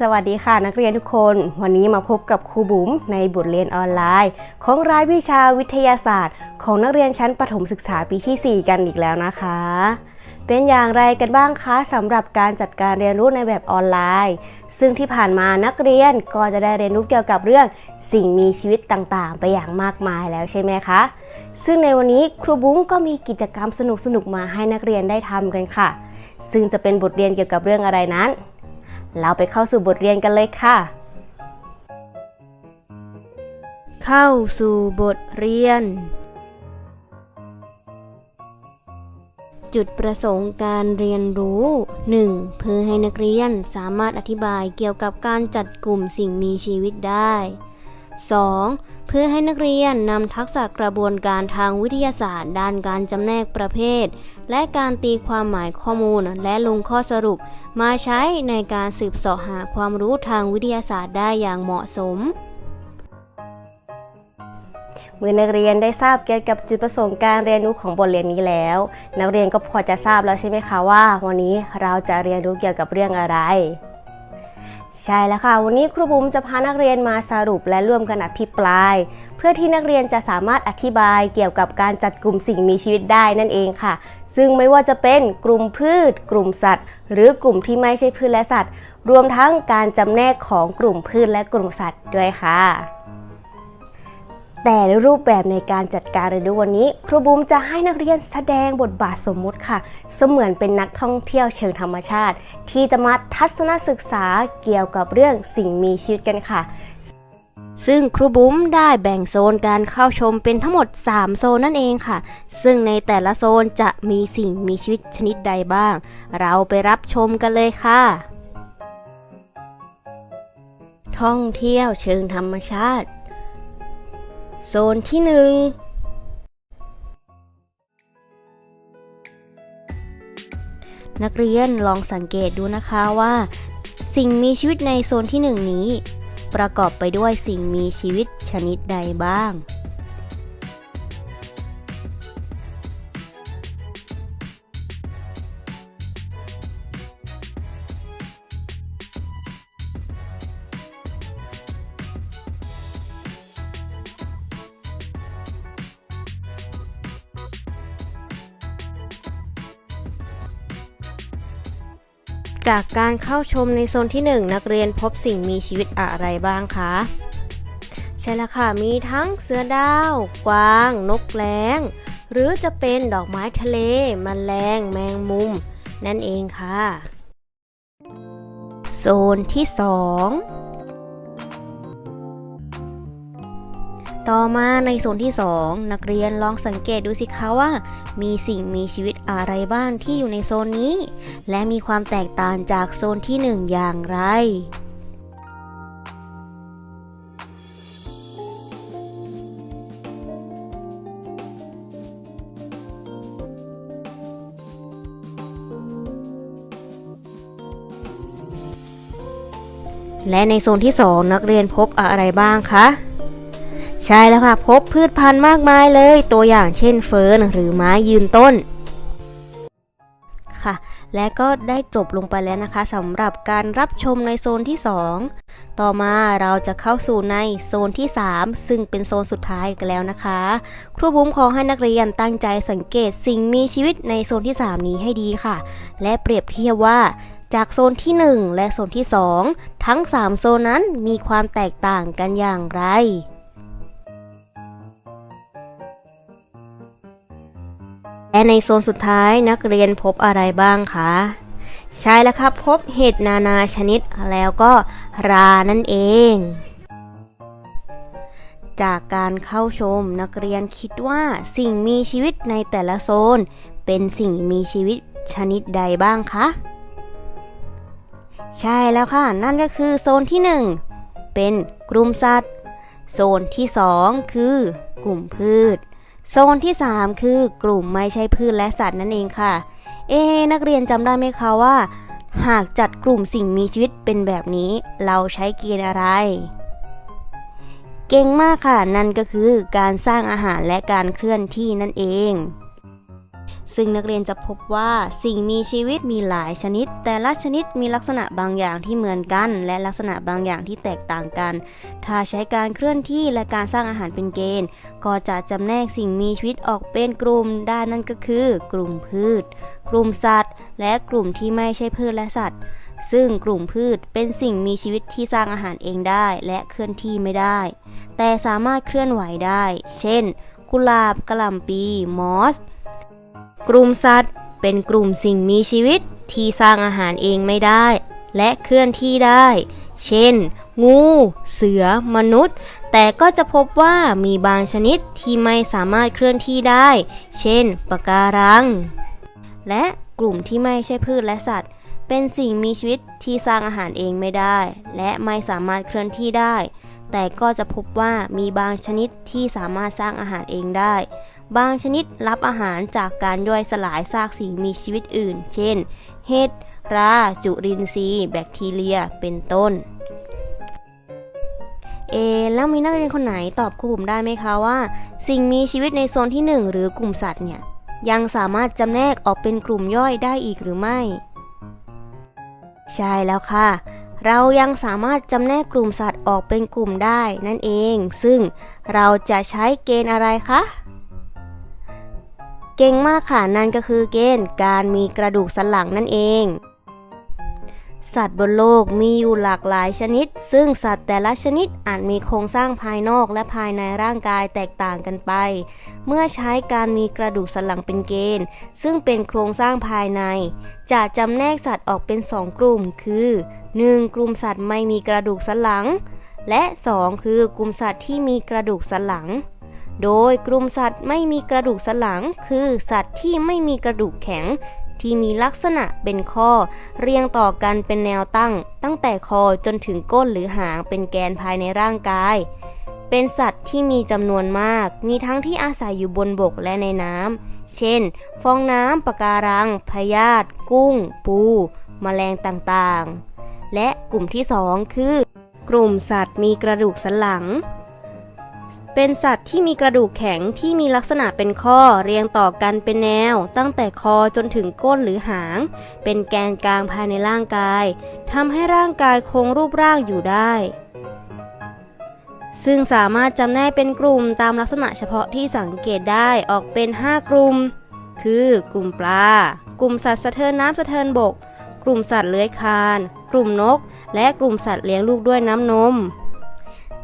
สวัสดีค่ะนักเรียนทุกคน วันนี้มาพบกับครูบุ๋มในบทเรียนออนไลน์ ของรายวิชาวิทยาศาสตร์ ของนักเรียนชั้นประถมศึกษาปีที่ 4 กันอีกแล้วนะคะ เป็นอย่างไรกันบ้างคะสำหรับการจัดการเรียนรู้ในแบบออนไลน์ ซึ่งที่ผ่านมานักเรียนก็จะได้เรียนรู้เกี่ยวกับเรื่อง สิ่งมีชีวิตต่างๆ ไปอย่างมากมายแล้วใช่ไหมคะซึ่งในวันนี้ครูบุ๋มก็มีกิจกรรมสนุกๆมาให้นักเรียนได้ทำกันค่ะ ซึ่งจะเป็นบทเรียนเกี่ยวกับเรื่องอะไรนั้น เราไปเข้าสู่บทเรียนกันเลยค่ะ เข้าสู่บทเรียน จุดประสงค์การเรียนรู้ 1. เพื่อให้นักเรียนสามารถอธิบายเกี่ยวกับการจัดกลุ่มสิ่งมีชีวิตได้ 2. เพื่อให้นักเรียนนำทักษะกระบวนการทางวิทยาศาสตร์ ด้านการจำแนกประเภท และการตีความหมายข้อมูลและลงข้อสรุป มาใช้ในการสืบเสาะหาความรู้ทางวิทยาศาสตร์ได้อย่างเหมาะสม เมื่อนักเรียนได้ทราบเกี่ยวกับจุดประสงค์การเรียนรู้ของบทเรียนนี้แล้ว นักเรียนก็พอจะทราบแล้วใช่ไหมคะว่า วันนี้เราจะเรียนรู้เกี่ยวกับเรื่องอะไร ใช่แล้วค่ะ วันนี้ครูบุ๋มจะพานักเรียนมาสรุปและร่วมกันอภิปราย เพื่อที่นักเรียนจะสามารถอธิบายเกี่ยวกับการจัดกลุ่มสิ่งมีชีวิตได้นั่นเองค่ะ ซึ่งไม่ว่าจะเป็นกลุ่มพืช กลุ่มสัตว์ หรือกลุ่มที่ไม่ใช่พืชและสัตว์ รวมทั้งการจำแนกของกลุ่มพืชและกลุ่มสัตว์ด้วยค่ะ แต่รูปแบบในการจัดการเรียนรู้วันนี้ ครูบุ๋มจะให้นักเรียนแสดงบทบาทสมมุติค่ะ เสมือนเป็นนักท่องเที่ยวเชิงธรรมชาติ ที่จะมาทัศนศึกษาเกี่ยวกับเรื่องสิ่งมีชีวิตกันค่ะ ซึ่งครูบุ๋มได้แบ่งโซนการเข้าชมเป็นทั้งหมด 3 โซนนั่นเองค่ะ ซึ่งในแต่ละโซนจะมีสิ่งมีชีวิตชนิดใดบ้าง เราไปรับชมกันเลยค่ะ ท่องเที่ยวเชิงธรรมชาติ โซนที่หนึ่งนักเรียนลองสังเกตดูนะคะว่า สิ่งมีชีวิตในโซนที่หนึ่งนี้ ประกอบไปด้วยสิ่งมีชีวิตชนิดใดบ้าง จากการเข้าชมในโซนที่ 1 นักเรียนพบสิ่งมีชีวิตอะไรบ้างคะใช่แล้วค่ะ มีทั้งเสือดาว กวาง นกแร้ง หรือจะเป็นดอกไม้ทะเลมแมลง แมงมุม นั่นเองค่ะ โซนที่ 2 ต่อมาในโซนที่ 2 นักเรียนลองสังเกตดูสิคะว่า มีสิ่งมีชีวิตอะไรบ้างที่อยู่ในโซนนี้ และมีความแตกต่างจากโซนที่ 1 อย่างไรและในโซนที่ 2 นักเรียนพบอะไรบ้างคะ ใช่แล้วค่ะพบพืชพันธุ์มากมายเลย ตัวอย่างเช่นเฟิร์นหรือไม้ยืนต้นค่ะ และก็ได้จบลงไปแล้วนะคะสำหรับการรับชมในโซนที่ 2 ต่อมาเราจะเข้าสู่ในโซนที่ 3 ซึ่งเป็นโซนสุดท้ายกันแล้วนะคะ ครูบุ้มขอให้นักเรียนตั้งใจสังเกตสิ่งมีชีวิตในโซนที่ 3 นี้ให้ดีค่ะ และเปรียบเทียบว่าจากโซนที่ 1 และโซนที่ 2 ทั้ง 3 โซนนั้นมีความแตกต่างกันอย่างไร และในโซนสุดท้ายนักเรียนพบอะไรบ้างคะ ใช่แล้วครับพบเห็ดนานาชนิดแล้วก็รานั่นเอง จากการเข้าชมนักเรียนคิดว่าสิ่งมีชีวิตในแต่ละโซน เป็นสิ่งมีชีวิตชนิดใดบ้างคะ ใช่แล้วค่ะ นั่นก็คือโซนที่ 1 เป็นกลุ่มสัตว์ โซนที่ 2 คือกลุ่มพืช โซนที่ 3 คือกลุ่มไม่ใช่พืชและสัตว์นั่นเองค่ะ เอ๊ะนักเรียนจำได้ไหมคะว่า หากจัดกลุ่มสิ่งมีชีวิตเป็นแบบนี้ เราใช้เกณฑ์อะไร เก่งมากค่ะ นั่นก็คือการสร้างอาหารและการเคลื่อนที่นั่นเอง ซึ่งนักเรียนจะพบว่าสิ่งมีชีวิตมีหลายชนิด แต่ละชนิดมีลักษณะบางอย่างที่เหมือนกัน และลักษณะบางอย่างที่แตกต่างกัน ถ้าใช้การเคลื่อนที่และการสร้างอาหารเป็นเกณฑ์ ก็จะจำแนกสิ่งมีชีวิตออกเป็นกลุ่มได้นั่นก็คือ กลุ่มพืช กลุ่มสัตว์ และกลุ่มที่ไม่ใช่พืชและสัตว์ ซึ่งกลุ่มพืชเป็นสิ่งมีชีวิตที่สร้างอาหารเองได้ และเคลื่อนที่ไม่ได้ แต่สามารถเคลื่อนไหวได้ เช่น กุหลาบกระหล่ำปี มอส กลุ่มสัตว์ เป็นกลุ่มสิ่งมีชีวิตที่สร้างอาหารเองไม่ได้ และเคลื่อนที่ได้ เช่น งู เสือ มนุษย์ แต่ก็จะพบว่ามีบางชนิดที่ไม่สามารถเคลื่อนที่ได้ เช่น ปะการัง และกลุ่มที่ไม่ใช่พืชและสัตว์ เป็นสิ่งมีชีวิตที่สร้างอาหารเองไม่ได้ และไม่สามารถเคลื่อนที่ได้ แต่ก็จะพบว่ามีบางชนิดที่สามารถสร้างอาหารเองได้ บางชนิดรับอาหารจากการย่อยสลายซากสิ่งมีชีวิตอื่น เช่น เห็ด รา จุลินทรีย์ แบคทีเรีย เป็นต้น เอ แล้วมีนักเรียนคนไหนตอบครูบุ๋มได้ไหมคะว่า สิ่งมีชีวิตในโซนที่ 1 หรือกลุ่มสัตว์เนี่ยยังสามารถจำแนกออกเป็นกลุ่มย่อยได้อีกหรือไม่ ใช่แล้วค่ะ เรายังสามารถจำแนกกลุ่มสัตว์ออกเป็นกลุ่มได้นั่นเอง ซึ่งเราจะใช้เกณฑ์อะไรคะ เก่งมากค่ะนั่นก็คือเกณฑ์การมีกระดูกสันหลังนั่นเอง สัตว์บนโลกมีอยู่หลากหลายชนิด ซึ่งสัตว์แต่ละชนิดอาจมีโครงสร้างภายนอกและภายในร่างกายแตกต่างกันไป เมื่อใช้การมีกระดูกสันหลังเป็นเกณฑ์ ซึ่งเป็นโครงสร้างภายใน จะจำแนกสัตว์ออกเป็น 2 กลุ่ม คือ 1. กลุ่มสัตว์ไม่มีกระดูกสันหลัง และ 2 คือกลุ่มสัตว์ที่มีกระดูกสันหลัง โดยกลุ่มสัตว์ไม่มีกระดูกสันหลัง คือสัตว์ที่ไม่มีกระดูกแข็ง ที่มีลักษณะเป็นข้อ เรียงต่อกันเป็นแนวตั้ง ตั้งแต่คอจนถึงก้นหรือหางเป็นแกนภายในร่างกาย เป็นสัตว์ที่มีจำนวนมาก มีทั้งที่อาศัยอยู่บนบกและในน้ำเช่น ฟองน้ำปะการัง พยาธิกุ้ง ปูแมลงต่างๆ และกลุ่มที่สองคือ กลุ่มสัตว์มีกระดูกสันหลัง เป็นสัตว์ที่มีกระดูกแข็งที่มีลักษณะเป็นข้อเรียงต่อกันเป็นแนว ตั้งแต่คอจนถึงก้นหรือหาง เป็นแกนกลางภายในร่างกายทำให้ร่างกายคงรูปร่างอยู่ได้ ซึ่งสามารถจำแนกเป็นกลุ่มตามลักษณะเฉพาะที่สังเกตได้ออกเป็น 5 กลุ่ม คือกลุ่มปลา กลุ่มสัตว์สะเทินน้ำสะเทินบก กลุ่มสัตว์เลื้อยคลาน กลุ่มนก และกลุ่มสัตว์เลี้ยงลูกด้วยน้ำนม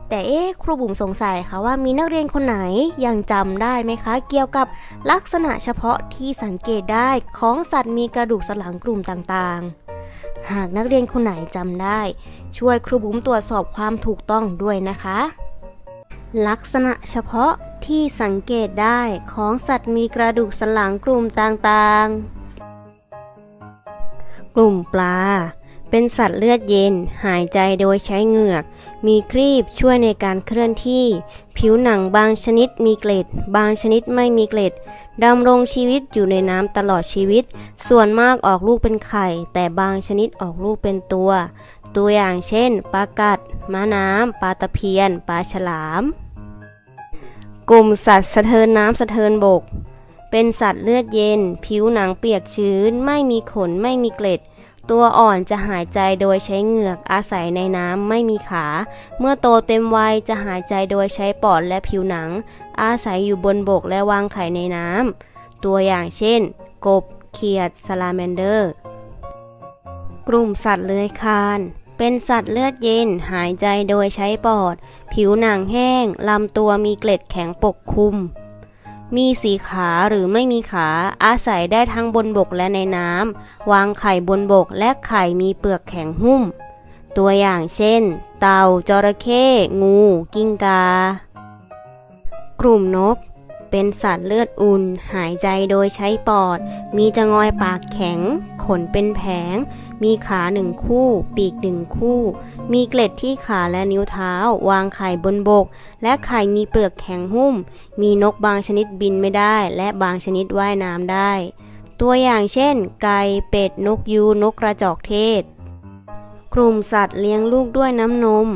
แต่เอ๊ะครูบุ๋มสงสัยค่ะว่ามีนักเรียนคนไหนยังจำได้ไหมคะ เกี่ยวกับลักษณะเฉพาะที่สังเกตได้ของสัตว์มีกระดูกสันหลังกลุ่มต่างๆ หากนักเรียนคนไหนจำได้ ช่วยครูบุ๋มตรวจสอบความถูกต้องด้วยนะคะ ลักษณะเฉพาะที่สังเกตได้ของสัตว์มีกระดูกสันหลังกลุ่มต่างๆ กลุ่มปลา เป็นสัตว์เลือดเย็น หายใจโดยใช้เหงือก มีครีบช่วยในการเคลื่อนที่ ผิวหนังบางชนิดมีเกล็ด บางชนิดไม่มีเกล็ดดำรงชีวิตอยู่ในน้ำตลอดชีวิต ส่วนมากออกลูกเป็นไข่ แต่บางชนิดออกลูกเป็นตัว ตัวอย่างเช่น ปลากัด ม้าน้ำ ปลาตะเพียน ปลาฉลาม กลุ่มสัตว์สะเทินน้ำสะเทินบก เป็นสัตว์เลือดเย็น ผิวหนังเปียกชื้น ไม่มีขน ไม่มีเกล็ด ตัวอ่อนจะหายใจโดยใช้เหงือกอาศัยในน้ำไม่มีขา เมื่อโตเต็มวัยจะหายใจโดยใช้ปอดและผิวหนัง อาศัยอยู่บนบกและวางไข่ในน้ำ ตัวอย่างเช่น กบ เขียดซาลาแมนเดอร์ กลุ่มสัตว์เลื้อยคลานเป็นสัตว์เลือดเย็นหายใจโดยใช้ปอด ผิวหนังแห้งลำตัวมีเกล็ดแข็งปกคลุม มีสีขาหรือไม่มีขาอาศัยได้ทั้งบนบกและในน้ำวางไข่บนบกและไข่มีเปลือกแข็งหุ้ม ตัวอย่างเช่น เต่าจระเข้งู กิ้งกา กลุ่มนก เป็นสัตว์เลือดอุ่น หายใจโดยใช้ปอด มีจะงอยปากแข็ง ขนเป็นแผง มีขาหนึ่งคู่ ปีกหนึ่งคู่ มีเกล็ดที่ขาและนิ้วเท้า วางไข่บนบก และไข่มีเปลือกแข็งหุ้ม มีนกบางชนิดบินไม่ได้ และบางชนิดว่ายน้ำได้ ตัวอย่างเช่น ไก่ เป็ด นกยูนกกระจอกเทศ กลุ่มสัตว์เลี้ยงลูกด้วยน้ำนม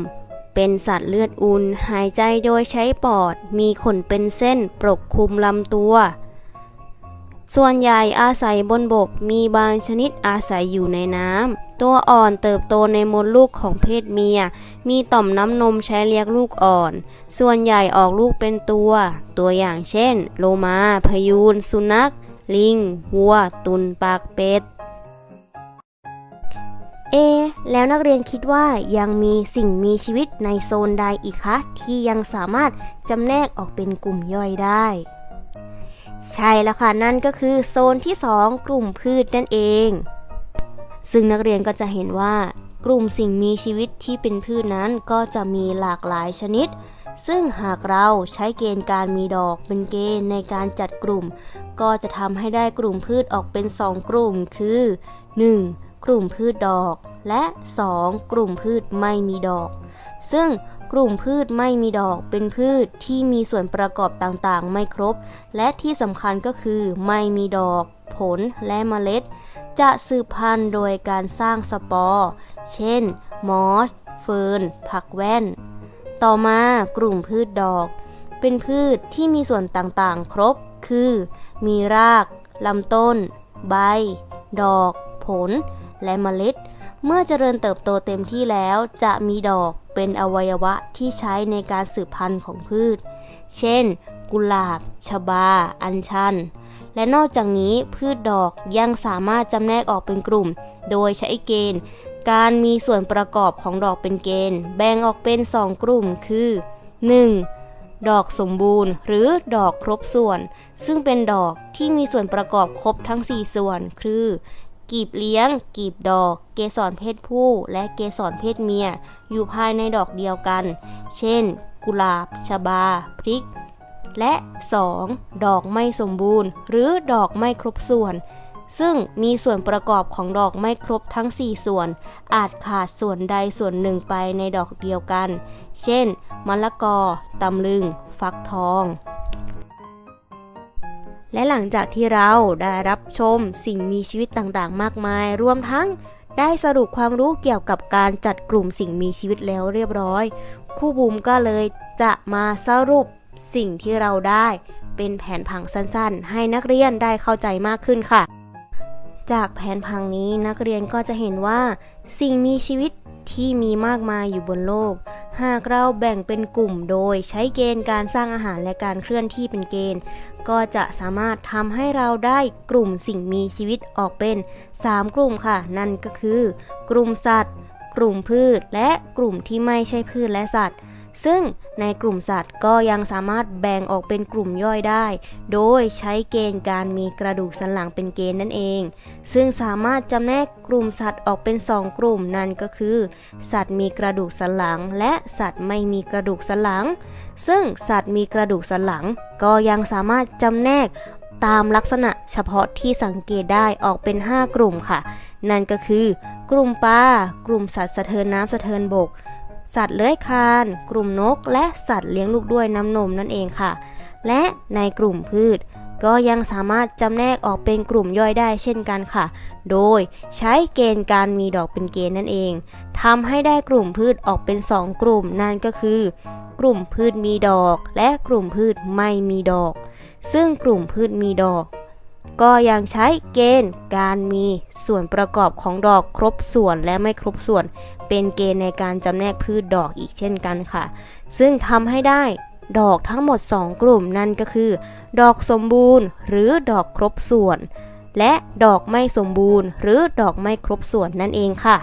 เป็นสัตว์เลือดอุ่น หายใจโดยใช้ปอด มีขนเป็นเส้น ปกคลุมลำตัว ส่วนใหญ่อาศัยบนบกมีบางชนิดอาศัยอยู่ในน้ำ ตัวอ่อนเติบโตในมดลูกของเพศเมีย มีต่อมน้ำนมใช้เลี้ยงลูกอ่อน ส่วนใหญ่ออกลูกเป็นตัว ตัวอย่างเช่น โลมา พยูน สุนัข ลิง วัว ตุนปากเป็ด เอ แล้วนักเรียนคิดว่ายังมีสิ่งมีชีวิตในโซนใดอีกคะ ที่ยังสามารถจำแนกออกเป็นกลุ่มย่อยได้ ใช่แล้วค่ะนั่นก็คือโซนที่ 2 กลุ่มพืชนั่นเอง ซึ่งนักเรียนก็จะเห็นว่ากลุ่มสิ่งมีชีวิตที่เป็นพืชนั้นก็จะมีหลากหลายชนิด ซึ่งหากเราใช้เกณฑ์การมีดอกเป็นเกณฑ์ในการจัดกลุ่ม ก็จะทำให้ได้กลุ่มพืชออกเป็น 2 กลุ่มคือ 1. กลุ่มพืชดอก และ 2. กลุ่มพืชไม่มีดอก ซึ่ง กลุ่มพืชไม่มีดอกเป็นพืชที่มีส่วนประกอบต่างๆ ไม่ครบ และที่สำคัญก็คือไม่มีดอก ผลและเมล็ด จะสืบพันธุ์โดยการสร้างสปอร์ เช่น มอส เฟิร์น ผักแว่น ต่อมากลุ่มพืชดอก เป็นพืชที่มีส่วนต่างๆ ครบ คือ มีรากลำต้น ใบ ดอก ผล และเมล็ด เมื่อเจริญเติบโตเต็มที่แล้วจะมีดอกเป็นอวัยวะที่ใช้ในการสืบพันธุ์ของพืช เช่น กุหลาบ ชบา อัญชัน และนอกจากนี้พืชดอกยังสามารถจำแนกออกเป็นกลุ่ม โดยใช้เกณฑ์ การมีส่วนประกอบของดอกเป็นเกณฑ์ แบ่งออกเป็น 2 กลุ่มคือ 1. ดอกสมบูรณ์ หรือดอกครบส่วน ซึ่งเป็นดอกที่มีส่วนประกอบครบทั้ง 4 ส่วน คือ กีบเลี้ยง กีบดอก เกสรเพศผู้ และเกสรเพศเมีย อยู่ภายในดอกเดียวกัน เช่น กุหลาบ ชบา พริก และ 2. ดอกไม่สมบูรณ์ หรือดอกไม่ครบส่วน ซึ่งมีส่วนประกอบของดอกไม่ครบทั้ง 4 ส่วน อาจขาดส่วนใดส่วนหนึ่งไปในดอกเดียวกัน เช่น มะละกอตำลึง ฟักทอง และหลังจากที่เราได้รับชมสิ่งมีชีวิตต่างๆ มากมาย รวมทั้งได้สรุปความรู้เกี่ยวกับการจัดกลุ่มสิ่งมีชีวิตแล้วเรียบร้อยครูบุ๋มก็เลยจะมาสรุปสิ่งที่เราได้เป็นแผนผังสั้นๆ ให้นักเรียนได้เข้าใจมากขึ้นค่ะ จากแผนผังนี้นักเรียนก็จะเห็นว่า สิ่งมีชีวิต ที่มีมากมายอยู่บนโลก หากเราแบ่งเป็นกลุ่มโดยใช้เกณฑ์การสร้างอาหารและการเคลื่อนที่เป็นเกณฑ์ ก็จะสามารถทำให้เราได้กลุ่มสิ่งมีชีวิตออกเป็น 3 กลุ่มค่ะ นั่นก็คือ กลุ่มสัตว์ กลุ่มพืช และกลุ่มที่ไม่ใช่พืชและสัตว์ ซึ่งในกลุ่มสัตว์ก็ยังสามารถแบ่งออกเป็นกลุ่มย่อยได้ โดยใช้เกณฑ์การมีกระดูกสันหลังเป็นเกณฑ์นั่นเอง ซึ่งสามารถจำแนกกลุ่มสัตว์ออกเป็น 2 กลุ่มนั่นก็คือ สัตว์มีกระดูกสันหลัง และสัตว์ไม่มีกระดูกสันหลัง ซึ่งสัตว์มีกระดูกสันหลัง ก็ยังสามารถจำแนกตามลักษณะเฉพาะที่สังเกตได้ออกเป็น 5 กลุ่มค่ะ นั่นก็คือ กลุ่มปลากลุ่มสัตว์สะเทินน้ำสะเทินบก สัตว์เลื้อยคลาน กลุ่มนก และสัตว์เลี้ยงลูกด้วยน้ำนมนั่นเองค่ะ และในกลุ่มพืช ก็ยังสามารถจำแนกออกเป็นกลุ่มย่อยได้เช่นกันค่ะ โดยใช้เกณฑ์การมีดอกเป็นเกณฑ์นั่นเองทำให้ได้กลุ่มพืชออกเป็น 2 กลุ่มนั่นก็คือ กลุ่มพืชมีดอก และกลุ่มพืชไม่มีดอก ซึ่งกลุ่มพืชมีดอกก็ยังใช้เกณฑ์การมีส่วนประกอบของดอกครบส่วนและไม่ครบส่วน เป็นเกณฑ์ในการจำแนกพืชดอกอีกเช่นกันค่ะ ซึ่งทำให้ได้ดอกทั้งหมด 2 กลุ่มนั่นก็คือ ดอกสมบูรณ์ หรือดอกครบส่วน และดอกไม่สมบูรณ์ หรือดอกไม่ครบส่วนนั่นเองค่ะ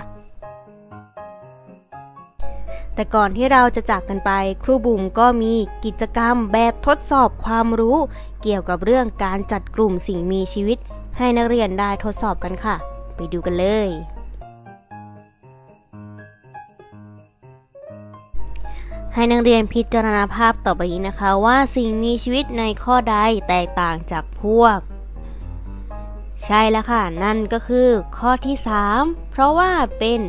แต่ก่อนที่เราจะจากกันไปครูบุ๋มก็มีกิจกรรมแบบทดสอบความรู้ เกี่ยวกับเรื่องการจัดกลุ่มสิ่งมีชีวิต ให้นักเรียนได้ทดสอบกันค่ะ ไปดูกันเลย ให้นักเรียนพิจารณาภาพต่อไปนี้นะคะว่าสิ่งมีชีวิตในข้อใดแตกต่างจากพวก ใช่แล้วค่ะ นั่นก็คือข้อที่ 3 เพราะว่าเป็น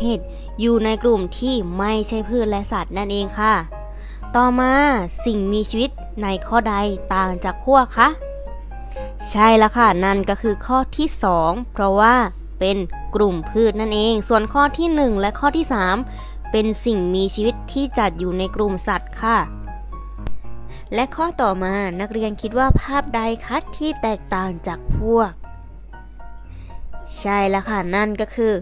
เห็ดอยู่ในกลุ่มที่ไม่ใช่พืชและสัตว์นั่นเองค่ะ ต่อมาสิ่งมีชีวิตในข้อใดต่างจากพวกคะใช่แล้วค่ะ นั่นก็คือข้อที่ 2 เพราะว่าเป็นกลุ่มพืชนั่นเอง ส่วนข้อที่ 1 และข้อที่ 3 เป็นสิ่งมีชีวิตที่จัดอยู่ในกลุ่มสัตว์ค่ะ และข้อต่อมานักเรียนคิดว่าภาพใดคะที่แตกต่างจากพวก ใช่แล้วค่ะ นั่นก็คือ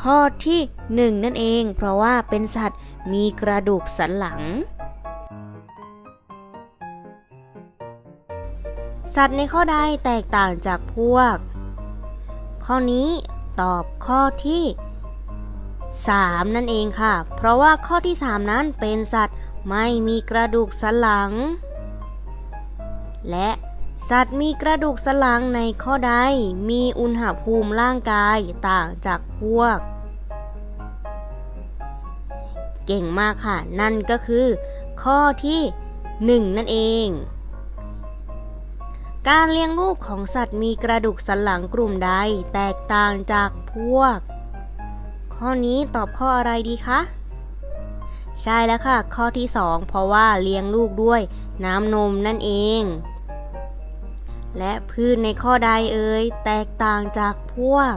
ข้อที่หนึ่งนั่นเอง เพราะว่าเป็นสัตว์มีกระดูกสันหลัง สัตว์ในข้อใดแตกต่างจากพวก ข้อนี้ตอบข้อที่ 3 นั่นเองค่ะ เพราะว่าข้อที่ 3 นั้นเป็นสัตว์ไม่มีกระดูกสันหลัง และสัตว์มีกระดูกสันหลังในข้อใด มีอุณหภูมิร่างกายต่างจากพวก เก่งมากค่ะ นั่นก็คือ ข้อที่ 1 นั่นเอง การเลี้ยงลูกของสัตว์มีกระดูกสันหลังกลุ่มใดแตกต่างจากพวก ข้อนี้ตอบข้ออะไรดีคะ ใช่แล้วค่ะ ข้อที่ 2 เพราะว่าเลี้ยงลูกด้วยน้ำนมนั่นเอง และพืชในข้อใดเอ่ยแตกต่างจากพวก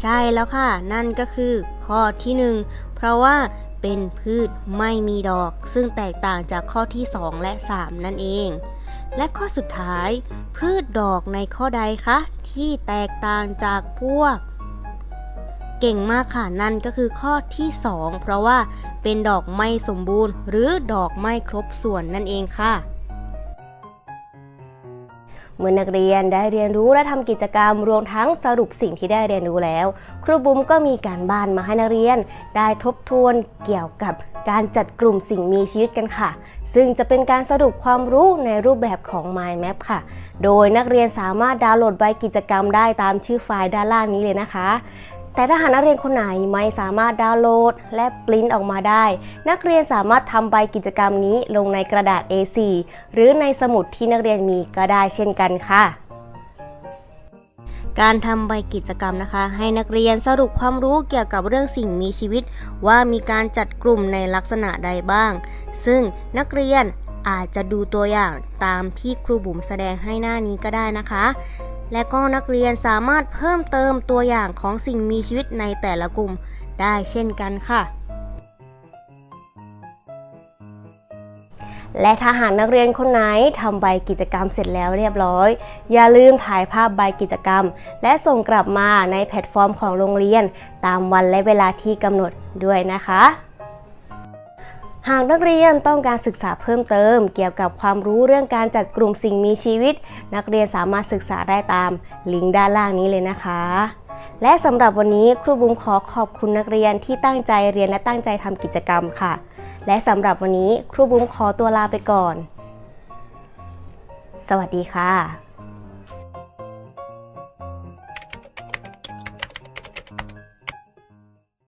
ใช่แล้วค่ะ นั่นก็คือ ข้อที่ 1 เพราะว่าเป็นพืชไม่มีดอก ซึ่งแตกต่างจากข้อที่ 2 และ 3 นั่นเอง และข้อสุดท้าย พืชดอกในข้อใดคะ ที่แตกต่างจากพวก เก่งมากค่ะนั่นก็คือข้อที่ 2 เพราะว่าเป็นดอกไม่สมบูรณ์ หรือดอกไม่ครบส่วนนั่นเองค่ะเมื่อนักเรียนได้เรียนรู้และทำกิจกรรมรวมทั้งสรุปสิ่งที่ได้เรียนรู้แล้ว ครูบุ๋มก็มีการบ้านมาให้นักเรียน ได้ทบทวนเกี่ยวกับการจัดกลุ่มสิ่งมีชีวิตกันค่ะ ซึ่งจะเป็นการสรุปความรู้ในรูปแบบของ Mind Map ค่ะ โดยนักเรียนสามารถดาวน์โหลดใบกิจกรรมได้ตามชื่อไฟล์ด้านล่างนี้เลยนะคะ แต่ถ้าหากนักเรียนคนไหนไม่สามารถดาวน์โหลด และปริ้นออกมาได้ นักเรียนสามารถทำใบกิจกรรมนี้ลงในกระดาษ A4 หรือในสมุดที่นักเรียนมีก็ได้เช่นกันค่ะ การทำใบกิจกรรมนะคะ ให้นักเรียนสรุปความรู้เกี่ยวกับเรื่องสิ่งมีชีวิต ว่ามีการจัดกลุ่มในลักษณะใดบ้าง ซึ่งนักเรียนอาจจะดูตัวอย่างตามที่ครูบุ๋มแสดงให้หน้านี้ก็ได้นะคะ และก็นักเรียนสามารถเพิ่มเติมตัวอย่างของสิ่งมีชีวิตในแต่ละกลุ่มได้เช่นกันค่ะ และถ้าหากนักเรียนคนไหนทำใบกิจกรรมเสร็จแล้วเรียบร้อย อย่าลืมถ่ายภาพใบกิจกรรม และส่งกลับมาในแพลตฟอร์มของโรงเรียน ตามวันและเวลาที่กำหนดด้วยนะคะ หากนักเรียนต้องการศึกษาเพิ่มเติม เกี่ยวกับความรู้เรื่องการจัดกลุ่มสิ่งมีชีวิต นักเรียนสามารถศึกษาได้ตามลิงก์ด้านล่างนี้เลยนะคะ และสำหรับวันนี้ครูบุ๋มขอขอบคุณนักเรียนที่ตั้งใจเรียนและตั้งใจทำกิจกรรมค่ะ และสำหรับวันนี้ครูบุ๋มขอตัวลาไปก่อน สวัสดีค่ะ